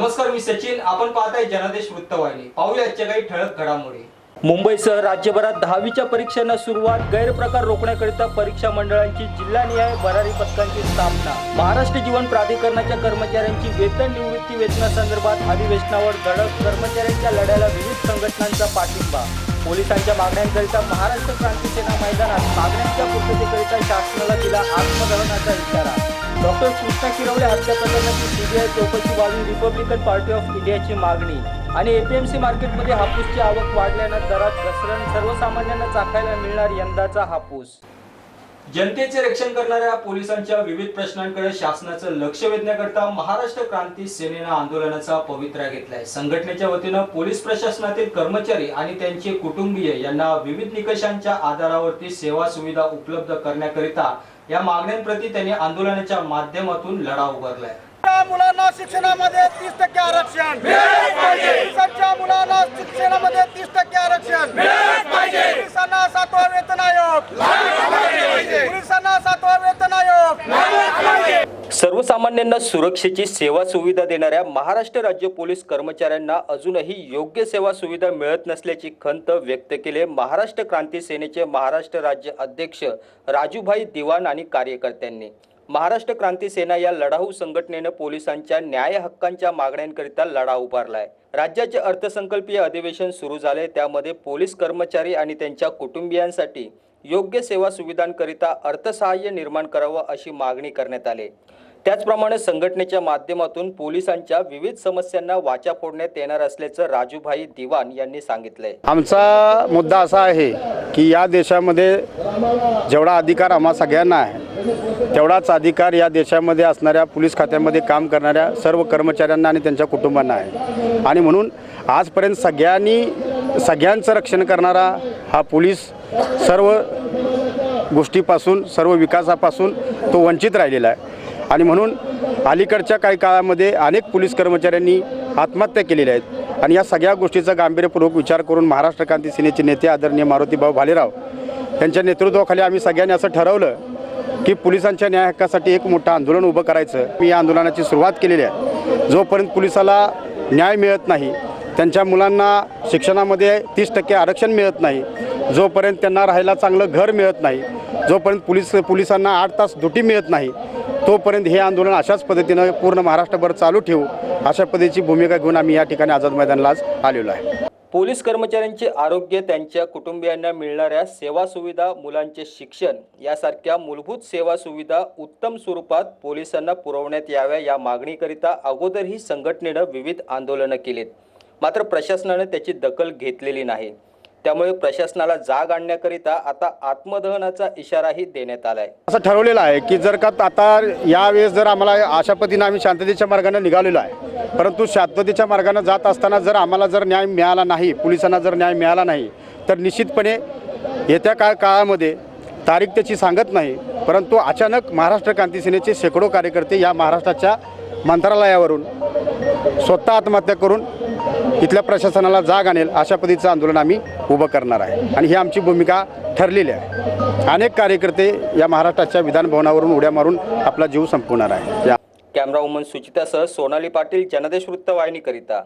नमस्कार मी सचिन. आपण पाहताय जनादेश वृत्तवाहिनी. पाहूया आजच्या काही ठळक घडामोडी. मुंबईसह राज्यभरात दहावीच्या परीक्षांना सुरुवात गैरप्रकार रोखण्याकरिता परीक्षा मंडळांची जिल्हानिहाय भरारी पथकांची स्थापना. महाराष्ट्र जीवन प्राधिकरणाच्या कर्मचाऱ्यांची वेतन निवृत्ती वेतनासंदर्भात अधिवेशनावर धडक कर्मचाऱ्यांच्या लढ्याला विविध संघटनांचा पाठिंबा. पोलिसांच्या मागण्यांकरिता महाराष्ट्र क्रांती सेना मैदानात मागण्यांच्या पूर्ततेकरिता शासनाला दिला आत्मदहनाचा इशारा. डॉक्टर कृष्णा किरवले हत्या प्रकरणाची सीबीआय चौकशी व्हावी रिपब्लिकन पार्टी ऑफ इंडियाची मागणी. आणि एपीएमसी मार्केटमध्ये हापूसची आवक वाढल्यानं दरात घसरण सर्वसामान्यांना चाखायला मिळणार यंदाचा हापूस. जनतेचे रक्षण करणाऱ्या पोलिसांच्या विविध प्रश्नांकडे शासनाचं लक्ष वेधण्याकरता महाराष्ट्र क्रांती सेनेनं आंदोलनाचा पवित्रा घेतलाय. संघटनेच्या वतीनं पोलीस प्रशासनातील कर्मचारी आणि त्यांचे कुटुंबीय यांना विविध निकषांच्या आधारावरती सेवा सुविधा उपलब्ध करण्याकरिता या मागण्यांप्रती त्यांनी आंदोलनाच्या माध्यमातून लढा उभारलाय. त्या मुलांना शिक्षणामध्ये तीस टक्के आरक्षण. मुलांना शिक्षणामध्ये तीस टक्के आरक्षण पोलिसांना सातवा वेतन आयोग पोलिसांना सातवा वेतन आयोग सर्वसामान्यांना सुरक्षेची सेवा सुविधा देणाऱ्या महाराष्ट्र राज्य पोलीस कर्मचाऱ्यांना अजूनही योग्य सेवा सुविधा मिळत नसल्याची खंत व्यक्त केले महाराष्ट्र क्रांती सेनेचे महाराष्ट्र राज्य अध्यक्ष राजूभाई दिवाण आणि कार्यकर्त्यांनी. महाराष्ट्र क्रांती सेना या लढाऊ संघटनेनं पोलिसांच्या न्याय हक्कांच्या मागण्यांकरिता लढा उभारलाय. राज्याचे अर्थसंकल्पीय अधिवेशन सुरू झाले त्यामध्ये पोलीस कर्मचारी आणि त्यांच्या कुटुंबियांसाठी योग्य सेवा सुविधांकरिता अर्थसहाय्य निर्माण करावं अशी मागणी करण्यात आली. त्याचप्रमाणे संघटनेच्या माध्यमातून पोलिसांच्या विविध समस्यांना वाचा फोडण्यात येणार असल्याचं राजूभाई दिवाण यांनी सांगितलंय. आमचा मुद्दा असा आहे की या देशामध्ये जेवढा अधिकार आम्हा सगळ्यांना आहे तेवढाच अधिकार या देशामध्ये असणाऱ्या पोलीस खात्यामध्ये काम करणाऱ्या सर्व कर्मचाऱ्यांना आणि त्यांच्या कुटुंबांना आहे. आणि म्हणून आजपर्यंत सगळ्यांनी सगळ्यांचं रक्षण करणारा हा पोलीस सर्व गोष्टीपासून सर्व विकासापासून तो वंचित राहिलेला आहे. आणि म्हणून अलीकडच्या काही काळामध्ये अनेक पोलीस कर्मचाऱ्यांनी आत्महत्या केलेल्या आहेत. आणि या सगळ्या गोष्टीचा गांभीर्यपूर्वक विचार करून महाराष्ट्र क्रांती सेनेचे नेते आदरणीय मारुतीभाऊ भालेराव यांच्या नेतृत्वाखाली आम्ही सगळ्यांनी असं ठरवलं की पोलिसांच्या न्याय हक्कासाठी एक मोठं आंदोलन उभं करायचं. मी या आंदोलनाची सुरुवात केलेली आहे. जोपर्यंत पोलिसाला न्याय मिळत नाही त्यांच्या मुलांना शिक्षणामध्ये तीस टक्के आरक्षण मिळत नाही जोपर्यंत त्यांना राहायला चांगलं घर मिळत नाही जोपर्यंत पोलीस पोलिसांना आठ तास ड्युटी मिळत नाही तोपर्यंत हे आंदोलन अशाच पद्धतीनं पूर्ण महाराष्ट्रभर चालू ठेवू अशा पद्धतीची भूमिका घेऊन आम्ही या ठिकाणी आझाद मैदानाला आज आलेलो आहे. पोलीस कर्मचाऱ्यांचे आरोग्य त्यांच्या कुटुंबियांना मिळणाऱ्या सेवा सुविधा मुलांचे शिक्षण यासारख्या मूलभूत सेवा सुविधा उत्तम स्वरूपात पोलिसांना पुरवण्यात याव्या या मागणीकरिता अगोदरही संघटनेनं विविध आंदोलनं केलीत. मात्र प्रशासनानं त्याची दखल घेतलेली नाही. त्यामुळे प्रशासनाला जाग आणण्याकरिता आता आत्मदहनाचा इशाराही देण्यात आलाय. असं ठरवलेलं आहे की जर का आता यावेळेस जर आम्हाला अशा आम्ही शांततेच्या मार्गाने निघालेलो आहे परंतु शांततेच्या मार्गाने जात असताना जर आम्हाला जर न्याय मिळाला नाही पोलिसांना जर न्याय मिळाला नाही तर निश्चितपणे येत्या काळ काळामध्ये तारीख त्याची सांगत नाही परंतु अचानक महाराष्ट्र क्रांती सेनेचे शेकडो कार्यकर्ते या महाराष्ट्राच्या मंत्रालयावरून स्वतः आत्महत्या करून इथल्या प्रशासनाला जाग आणेल अशा पद्धतीचं आंदोलन आम्ही उभं करणार आहे. आणि ही आमची भूमिका ठरलेली आहे. अनेक कार्यकर्ते या महाराष्ट्राच्या विधानभवनावरून उड्या मारून आपला जीव संपवणार आहे या कॅमेरा वुमन सुचितासह सोनाली पाटील जनदेश वृत्तवाहिनीकरिता